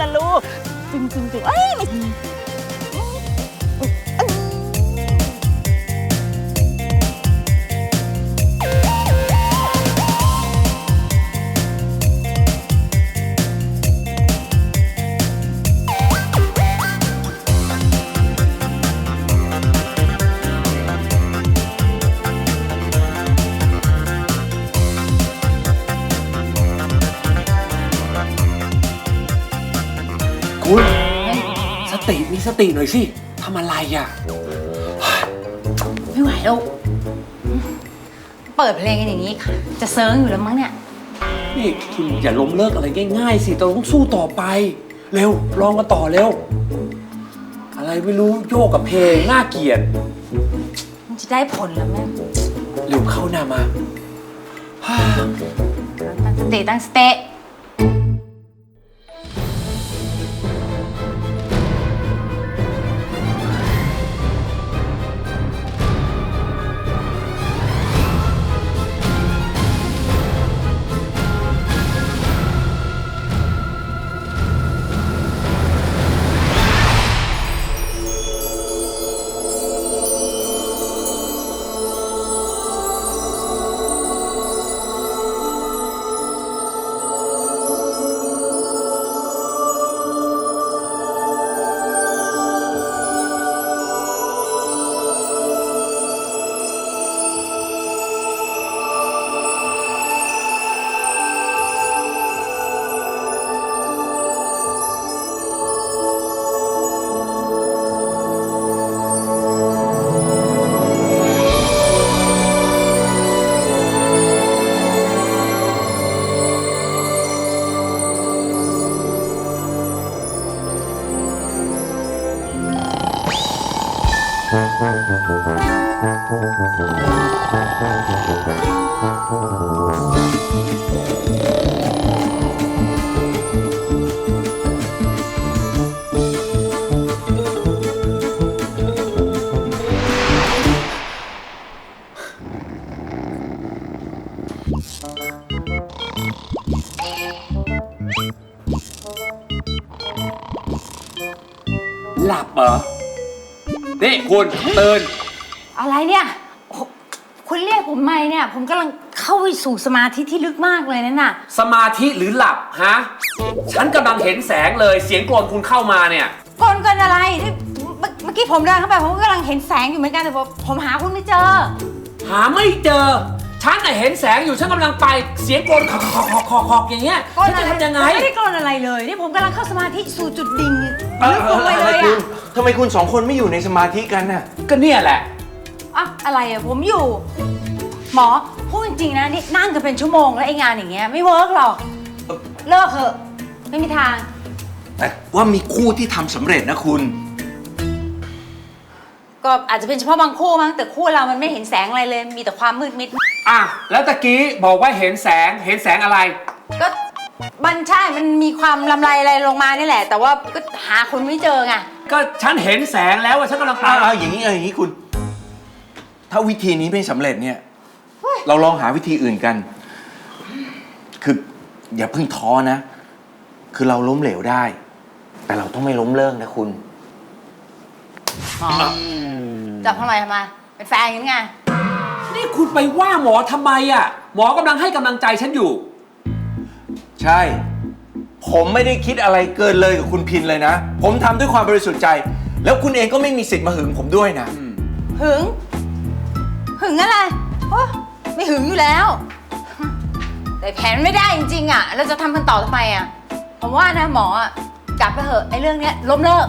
นะลูก จึงจึงจึงเอ้ยไม่ ติมีสติหน่อยสิทำอะไรอะ ไม่ไหวแล้ว เปิดเพลงกันอย่างนี้ค่ะ จะเซิร์งอยู่แล้วมั้งเนี่ย นี่คุณอย่าล้มเลิกอะไรง่ายๆสิเราต้องสู้ต่อไป เร็วลองกันต่อเร็ว อะไรไม่รู้โยกกับเพลงน่าเกลียดมันจะได้ผลแล้วแม่เร็วเข้าหน้ามาฮ่า ตั้งสติตั้งสเต หลับเหรอ นี่คุณตื่นอะไรเนี่ยโอ้โห คุณเรียกผมไหมเนี่ย ผมกำลังเข้าไปสู่สมาธิที่ลึกมากเลยนั่นน่ะ สมาธิหรือหลับฮะ ฉันกำลังเห็นแสงเลย เสียงกรนคุณเข้ามาเนี่ย กลกันอะไรนี่เมื่อเมื่อกี้ผมเดินเข้าไป ผมก็กำลังเห็นแสงอยู่เหมือนกันแต่ผมผมหาคุณไม่เจอ หาไม่เจอ ฉันน่ะเห็นแสงอยู่ ฉันกำลังไป เสียงกรนคอกคอกคอกคอกคอกอย่างเงี้ยกลฉันอะไรจะทำยังไง ไม่ได้กลนอะไรเลย นี่ผมกำลังเข้าสมาธิสู่จุดดิ่งเออลึกลงไปอะเลไรยคุอะณทำไมคุณสองคนไม่อยู่ในสมาธิกันน่ะ ก็เนี่ยแหละ อะอะไรอะผมอยู่ หมอพูดจริงๆนะนี่นั่งกันเป็นชั่วโมงแล้วไอ้งานอย่างเงี้ยไม่เวิร์กหรอกเออเลิกเถอะ ไม่มีทาง แต่ว่ามีคู่ที่ทำสำเร็จนะคุณ ก็อาจจะเป็นเฉพาะบางคู่มั้งแต่คู่เรามันไม่เห็นแสงอะไรเลย มีแต่ความมืดมิด อะแล้วตะกี้บอกว่าเห็นแสงเห็นแสงอะไร ก็มันใช่มันมีความลำไรอะไรลงมานี่แหละ แต่ว่าก็หาคนไม่เจอไง ก็ฉันเห็นแสงแล้วว่าฉันกำลังไปอ่าอย่างนี้เอออย่างนี้คุณ ถ้าวิธีนี้ไม่สำเร็จเนี่ย เราลองหาวิธีอื่นกัน คืออย่าเพิ่งท้อนะ คือเราล้มเหลวได้ แต่เราต้องไม่ล้มเลิกนะคุณหมอจับทำไมทำไมเป็นแฟนกันไงนี่คุณไปว่าหมอทำไมอะ หมอกำลังให้กำลังใจฉันอยู่ ใช่ ผมไม่ได้คิดอะไรเกินเลยกับคุณพินเลยนะ ผมทำด้วยความบริสุทธิ์ใจ แล้วคุณเองก็ไม่มีสิทธิ์มาหึงผมด้วยนะ หึง หึงอะไรโอ้ไม่หึงอยู่แล้ว แต่แผนไม่ได้จริงๆอะเราจะทำกันต่อทำไมอะผมว่านะหมออะกลับไปเถอะไอ้เรื่องเนี้ยล้มเลิก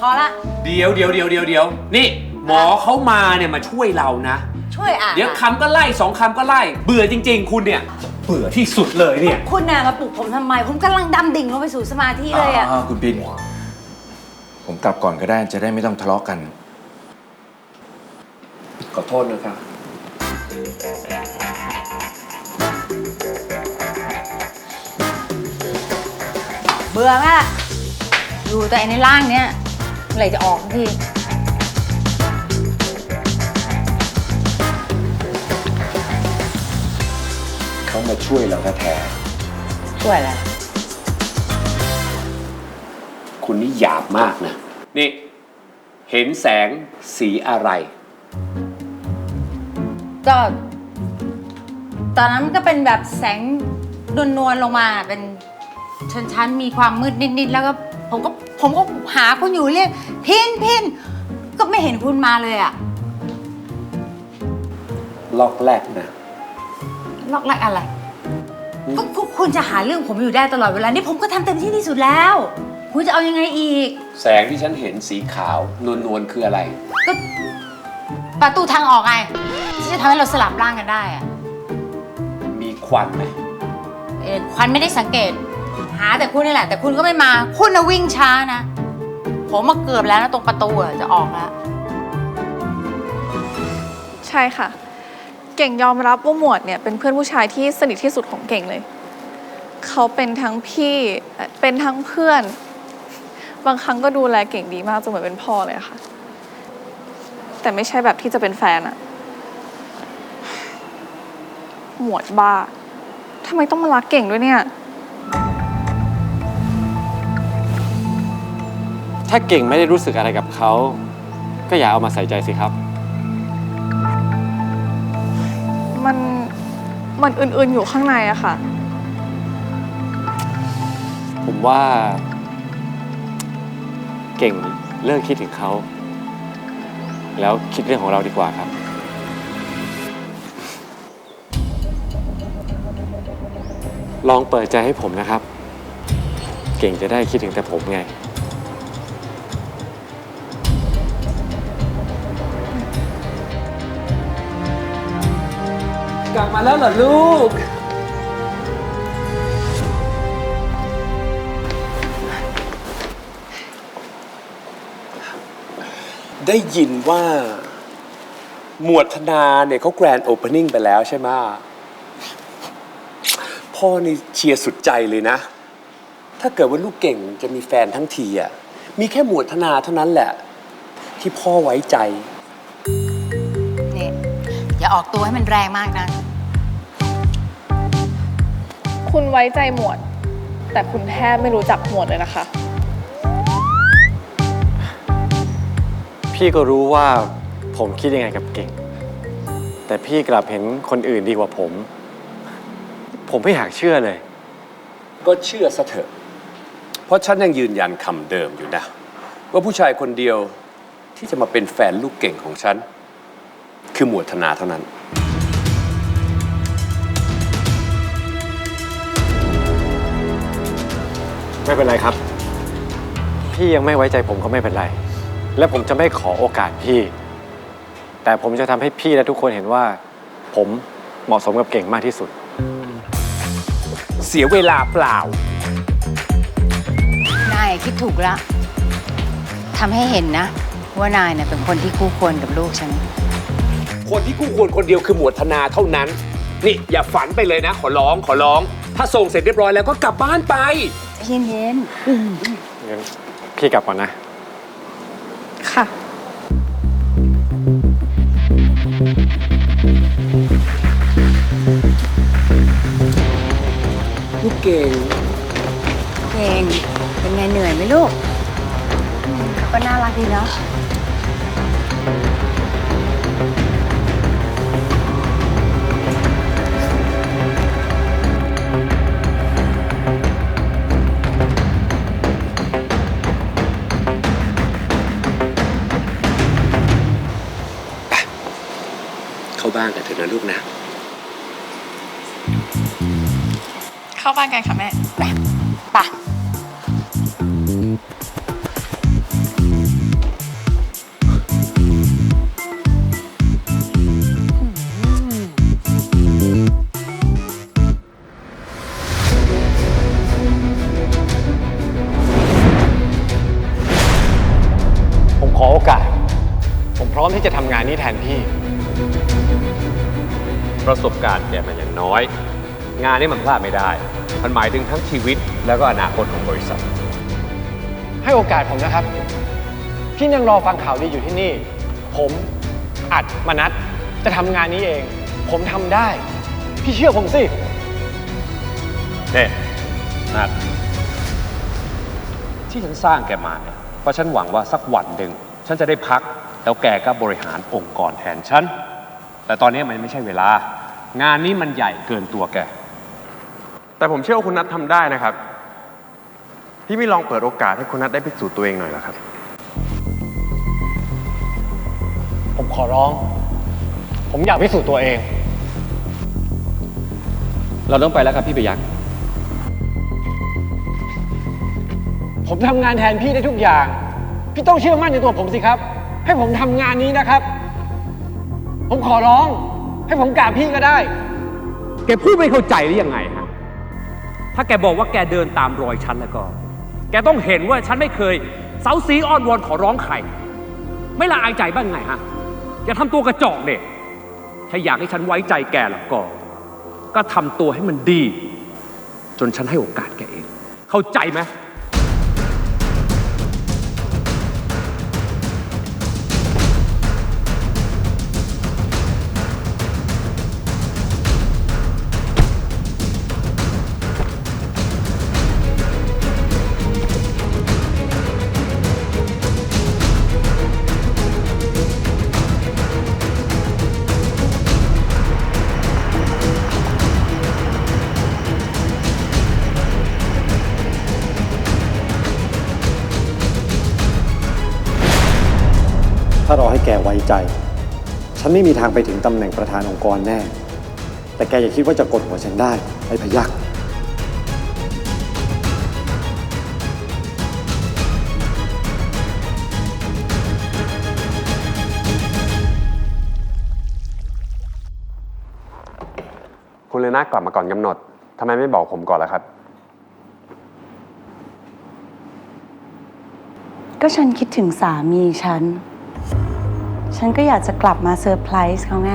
พอละเดี๋ยวเดี๋ยวเดี๋ยวเดี๋ยวเดี๋ยวนี่ หมอเขามาเนี่ยมาช่วยเรานะ ช่วยอะเดี๋ยวคำก็ไล่สองคำก็ไล่ เบื่อจริง ๆ คุณเนี่ยเบื่อที่สุดเลยเนี่ยคุณน่ะมาปลุกผมทำไม ผมกำลังดำดิ่งลงไปสู่สมาธิเลยอะอ่าคุณพิน ผมกลับก่อนก็ได้จะได้ไม่ต้องทะเลาะกัน ขอโทษนะครับ เบื่อมากอยู่แต่ในร่างเนี้ยเมื่อไหร่จะออกสักทีเขามาช่วยเราแท้ช่วยอะไรๆคุณนี่หยาบมากนะ นี่ เห็นแสงสีอะไร ก็ตอนนั้นมันก็เป็นแบบแสงนวลๆลงมาเป็นชั้นๆมีความมืดนิดๆแล้วก็ผมก็ผมก็หาคุณอยู่เรียกพินพินก็ไม่เห็นคุณมาเลยอะลอกแรกนะ ลอกแรกอะไรก็ก็คุณจะหาเรื่องผมอยู่ได้ตลอดเวลานี่ผมก็ทำเต็มที่ที่สุดแล้ว คุณจะเอายังไงอีก แสงที่ฉันเห็นสีขาวนวลๆคืออะไร ก็ประตูทางออกไง ที่จะทำให้เราสลับร่างกันได้อะมีควันไหมเอ่อควันไม่ได้สังเกต หาแต่คุณนี่แหละ แต่คุณก็ไม่มาคุณน่ะวิ่งช้านะ ผมมาเกือบแล้วนะตรงประตูอะจะออกแล้วใช่ค่ะ เก่งยอมรับว่าหมวดเนี่ยเป็นเพื่อนผู้ชายที่สนิทที่สุดของเก่งเลย เขาเป็นทั้งพี่เอ่อเป็นทั้งเพื่อน บางครั้งก็ดูแลเก่งดีมากจนเหมือนเป็นพ่อเลยอะค่ะ แต่ไม่ใช่แบบที่จะเป็นแฟนอะ หมวดบ้าทำไมต้องมารักเก่งด้วยเนี่ย ถ้าเก่งไม่ได้รู้สึกอะไรกับเขา ก็อย่าเอามาใส่ใจสิครับ มันมันอื่นๆอยู่ข้างในอะค่ะ ผมว่า เก่งเลิกคิดถึงเขา แล้วคิดเรื่องของเราดีกว่าครับ ลองเปิดใจให้ผมนะครับ เก่งจะได้คิดถึงแต่ผมไง กลับมาแล้วเหรอลูก ได้ยินว่า หมวดธนาเนี่ยเขาแกรนด์โอเพนนิ่งไปแล้วใช่ไหม พ่อนี่เชียร์สุดใจเลยนะ ถ้าเกิดว่าลูกเก่งจะมีแฟนทั้งทีอะ มีแค่หมวดธนาเท่านั้นแหละ ที่พ่อไว้ใจ นี่อย่าออกตัวให้มันแรงมากนะ คุณไว้ใจหมวด แต่คุณแทบไม่รู้จักหมวดเลยนะคะ พี่ก็รู้ว่าผมคิดยังไงกับเก่ง แต่พี่กลับเห็นคนอื่นดีกว่าผม ผมไม่อยากเชื่อเลย ก็เชื่อซะเถอะ เพราะฉันยังยืนยันคำเดิมอยู่นะ ว่าผู้ชายคนเดียวที่จะมาเป็นแฟนลูกเก่งของฉัน คือหมวดธนาเท่านั้น ไม่เป็นไรครับ พี่ยังไม่ไว้ใจผมก็ไม่เป็นไร และผมจะไม่ขอโอกาสพี่ แต่ผมจะทำให้พี่และทุกคนเห็นว่า ผมเหมาะสมกับเก่งมากที่สุด เสียเวลาเปล่า นายคิดถูกละทำให้เห็นนะ ว่านายเนี่ยเป็นคนที่คู่ควรกับลูกฉัน คนที่คู่ควรคนเดียวคือหมวดธนาเท่านั้น นี่อย่าฝันไปเลยนะ ขอร้องขอร้อง ถ้าส่งเสร็จเรียบร้อยแล้วก็กลับบ้านไป เย็นเย็นงั้นพี่กลับก่อนนะ ค่ะ กเก่ง เก่ง เป็นไงเหนื่อยไหมลูกอืมก็น่ารักดีเนาะ เข้าบ้านกันเถอะนะลูกนะ เข้าบ้านกันค่ะแม่ป่ะผมขอโอกาส ผมพร้อมที่จะทำงานนี้แทนพี่ ประสบการณ์แกมันอย่างน้อย งานนี้มันพลาดไม่ได้ มันหมายถึงทั้งชีวิตแล้วก็อนาคตของบริษัท ให้โอกาสผมนะครับ พี่ยังรอฟังข่าวดีอยู่ที่นี่ ผมอัดมานัดจะทำงานนี้เอง ผมทำได้ พี่เชื่อผมสิเน่นัดที่ฉันสร้างแกมาเนี่ยเพราะฉันหวังว่าสักวันหนึ่งฉันจะได้พัก แล้วแกก็บริหารองค์กรแทนฉัน แต่ตอนนี้มันไม่ใช่เวลา งานนี้มันใหญ่เกินตัวแก แต่ผมเชื่อว่าคุณนัททำได้นะครับ พี่ไม่ลองเปิดโอกาสให้คุณนัทได้พิสูจน์ตัวเองหน่อยเหรอครับ ผมขอร้อง ผมอยากพิสูจน์ตัวเอง เราต้องไปแล้วครับพี่ประยักษ์ผมทำงานแทนพี่ได้ทุกอย่าง พี่ต้องเชื่อมั่นในตัวผมสิครับ ให้ผมทำงานนี้นะครับ ผมขอร้อง ให้ผมกราบพี่ก็ได้ แกพูดไม่เข้าใจหรือยังไงฮะ ถ้าแกบอกว่าแกเดินตามรอยฉันแล้วก็ แกต้องเห็นว่าฉันไม่เคยเซาซีอ้อนวอนขอร้องใคร ไม่ละอายใจบ้างไงฮะ อย่าทำตัวกระจอกเด็กถ้าอยากให้ฉันไว้ใจแกแล้วก็ ก็ทำตัวให้มันดี จนฉันให้โอกาสแกเอง เข้าใจไหม ถ้ารอให้แกไว้ใจ ฉันไม่มีทางไปถึงตำแหน่งประธานองค์กรแน่ แต่แกอย่าคิดว่าจะกดหัวฉันได้ไอ้พยักคุณเลน่ากลับมาก่อนกำหนดทำไมไม่บอกผมก่อนล่ะครับ ก็ฉันคิดถึงสามีฉัน ฉันก็อยากจะกลับมาเซอร์ไพรส์เขาไง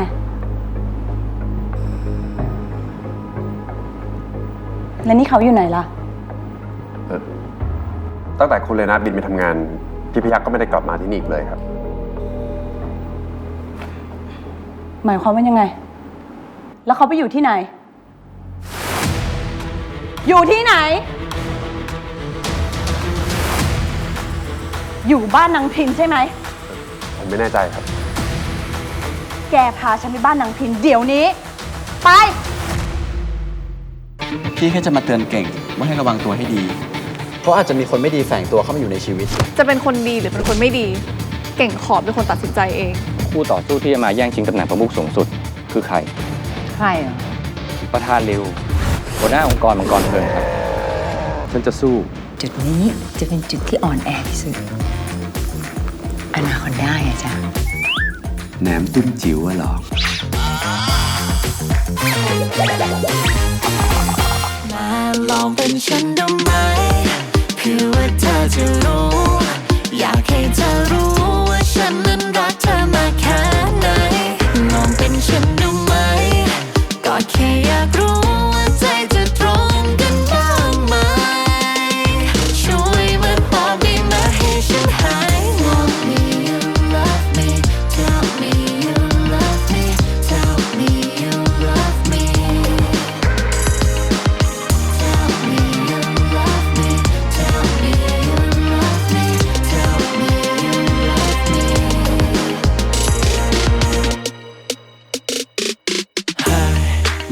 แล้วนี่เขาอยู่ไหนล่ะ ตั้งแต่คุณเลน่าบินไปทำงาน พี่พยักษ์ก็ไม่ได้กลับมาที่นี่อีกเลยครับ หมายความว่ายังไง แล้วเขาไปอยู่ที่ไหน อยู่ที่ไหน อยู่บ้านนางพินใช่ไหม ผมไม่แน่ใจครับ แกพาฉันไปบ้านนางพินเดี๋ยวนี้ ไป พี่แค่จะมาเตือนเก่งว่าให้ระวังตัวให้ดี เพราะอาจจะมีคนไม่ดีแฝงตัวเข้ามาอยู่ในชีวิต จะเป็นคนดีหรือเป็นคนไม่ดี เก่งขอเป็นคนตัดสินใจเอง คู่ต่อสู้ที่จะมาแย่งชิงตำแหน่งประมุขสูงสุด คือใคร ใครอะประธานริวหัวหน้าองค์กรมังกรเพลิงครับ ฉันจะสู้ จุดนี้จะเป็นจุดที่อ่อนแอที่สุดอนาคอนด้าอะจ้ะ แหนมตุ้มจิ๋วอะหรอมาลองเป็นฉันดูไหมเพื่อว่าเธอจะรู้ อยากให้เธอรู้ว่าฉันนั้นรักเธอมาแค่ไหนลองเป็นฉันดูไหม ก็แค่อยากรู้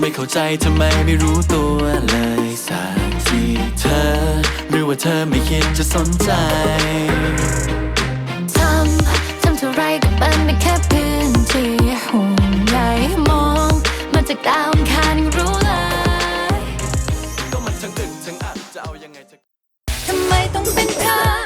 ไม่เข้าใจทำไมไม่รู้ตัวเลยสักทีเธอ หรือว่าเธอไม่คิดจะสนใจทำทำเท่าไรก็เป็นได้แค่พื้นที่ห่วงใยมองมันจากดาวอังารรู้เลยก็มันทั้งตึงทั้งอัดจะเอายังไงจะทำไมต้องเป็นเธอ